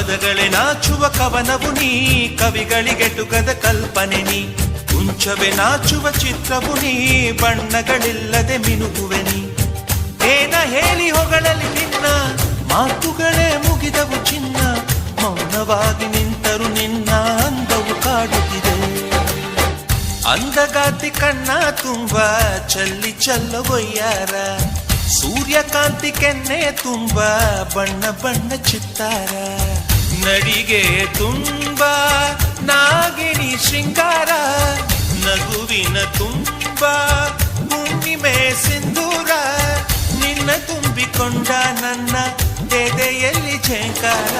ಪದಗಳೇ ನಾಚುವ ಕವನವು ನೀ, ಕವಿಗಳಿಗೆಟುಕದ ಕಲ್ಪನೆ ನೀ. ಕುಂಚವೇ ನಾಚುವ ಚಿತ್ರವು ನೀ, ಬಣ್ಣಗಳಿಲ್ಲದೆ ಮಿನುಗುವೆ ನೀ. ಏನ ಹೇಳಿ ಹೊಗಳಲಿ ನಿನ್ನ, ಮಾತುಗಳೇ ಮುಗಿದವು ಚಿನ್ನ. ಮೌನವಾಗಿ ನಿಂತರು ನಿನ್ನ ಅಂದವು ಕಾಡುತ್ತಿದೆ. ಅಂದಗಾತಿ ಕಣ್ಣ ತುಂಬ, ಚಲ್ಲಿ ಚಲ್ಲವೊಯ್ಯಾರ ಸೂರ್ಯಕಾಂತಿ ಕೆನ್ನೆ ತುಂಬ, ಬಣ್ಣ ಬಣ್ಣ ಚಿತ್ತಾರ. ನಡಿಗೆ ತುಂಬ ನಾಗಿನಿ ಶೃಂಗಾರ ನಗುವಿನ ತುಂಬ ಹುಣ್ಣಿಮೆ ಸಿಂಧೂರ ನಿನ್ನ ತುಂಬಿಕೊಂಡ ನನ್ನ ಎದೆಯಲ್ಲಿ ಝೇಂಕಾರ